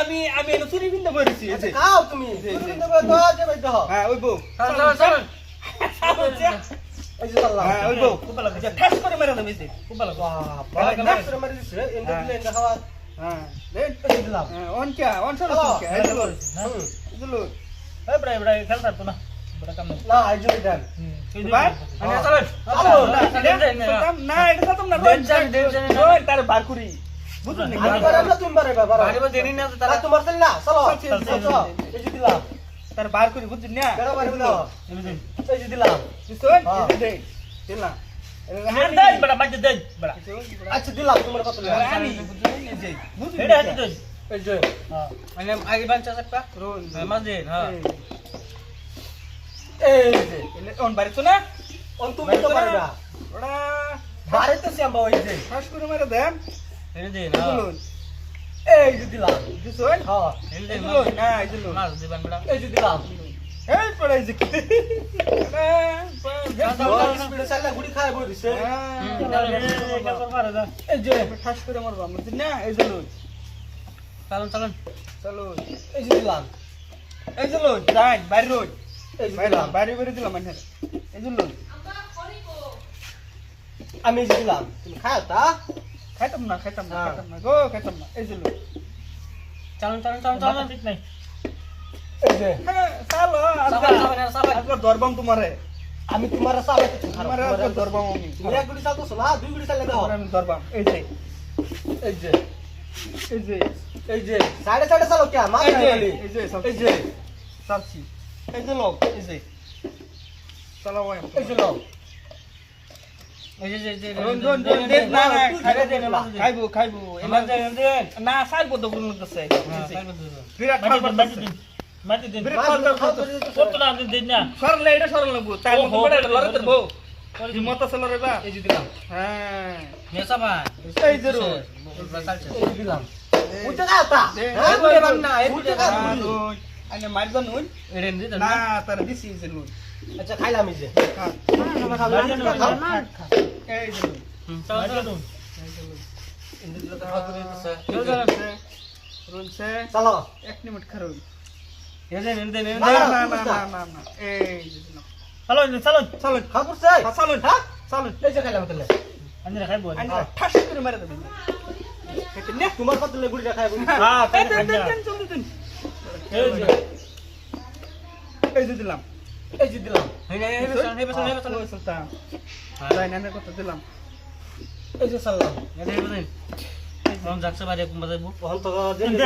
আমি আমি আমি চুরি বিন্দু করেছি খাও তুমি হ্যাঁ ওই বউ। চল চল চল। এই যে চললাম হ্যাঁ ওই বউ। খুব ভালো ভালো হ্যাঁ। দিলাম হ্যাঁ অন কে অন হ্যালো। কে চল চলো না। না না এটা তো তোমরা দেন যান, দেন যান। রোজ তার বার করি। বুঝুন নি আমি পারে না চল চলো চল, চল, চল, চলো দিলাম। হ্যাঁ। বড় বড় আচ্ছা দিলাম তোমার কত আমি বুঝুন এই যে বুঝুন এটা হাতে দেন এই যে হ্যাঁ। আগে হ্যাঁ এই যে অন বাড়ি তো না? অন তুমি তো বারে তো শ্যাম বাবা এই যে। ঠাস করে মেরে দেন। এই যে দিলাম। হ্যাঁ মাছ দিবেন বড় এই যে দিলাম। এই পড়ে এই যে কি চালুন চালুন চলো এই যে দিলাম এই যে লোক যাই বাড়ি রোজ এই যে বাইরে দিলাম বাড়ি বাড়ি দিলাম মানে এই যে আমি এই যে দিলাম তুমি খাও তা খাইতাম না খাইতাম না হ্যাঁ। খাইতাম না গো খাইতাম না এই যে লোক চালুন চালুন চালুন চালুন ঠিক নাই ধরবাম তোমারে আমি তোমার সামনে কিছু খারাপ তোমারে আজকে ধরবাম আমি এক গুড়ি চালতো না দুই গুড়ি দাও আমি ধরবাম এই যে এই যে এই যে এই যে সাইডে সাইডে চালো কে মা এই যে এই যে সব এই যে সারছি এই যে লোক এই যে চালাও এই যে লোক এই যে যে যে রন রন রন দেন না না খাইবে না তো কোন করতেছে মাটি দেন। কত না দেন না? সরলে এটা সরল লাগবো। তাই মত আছে লড়ে বা এই দিলাম। হ্যাঁ। এই এই দিলাম উঠে তা। হ্যাঁ? না উঠে আনে নুন। এরেন দি না তার দিছি যে নুন। আচ্ছা খাইলাম এই যে। খা। এই যে নুন। তো করে রুন চলো এক মিনিট খারুন। এরেন এরেন এরেন না না, না না, না না, না না না। এই যে দিলাম চালুন চালুন। চালুন খাও করছে খা, চালুন। হ্যাঁ এই যে খাইলাম তাহলে আন্দিরা খাইবো আনে ঠাস করে মেরে দেবেন এটা নে তোমার কত গুড়িটা খাইবো। হ্যাঁ এই দেন দেন খাই দেন জলদি দেন। এই যে। এই যে দিলাম। এই যে দিলাম। এই নে এই বেসন এই বেসন এই বেসন ওই সুলতান। তাই না কত দিলাম। এই যে চাললাম এই বেসন রং যাচ্ছে বাইরে কুম্বা যাইবো ওহন তো জেনে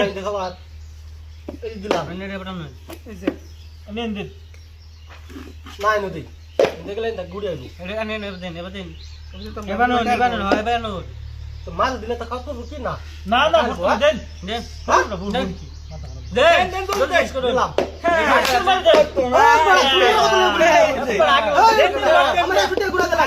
আর এই দিলাম আন্দিরা রে বটাম এই যে আমি এন্দির নাই নদী দেখলে না গুড়ি আইবো এরে আনে নে দেন এবার দেন ওই যে তো এবানো এবানো হয় তো মাছ দিলে তো খাও রুটি না না না দেন দেন হ্যাঁ? দেন দেন, দেন দেন, দেন দিলাম হ্যাঁ আমরা ছুটে গুড়া দিলাম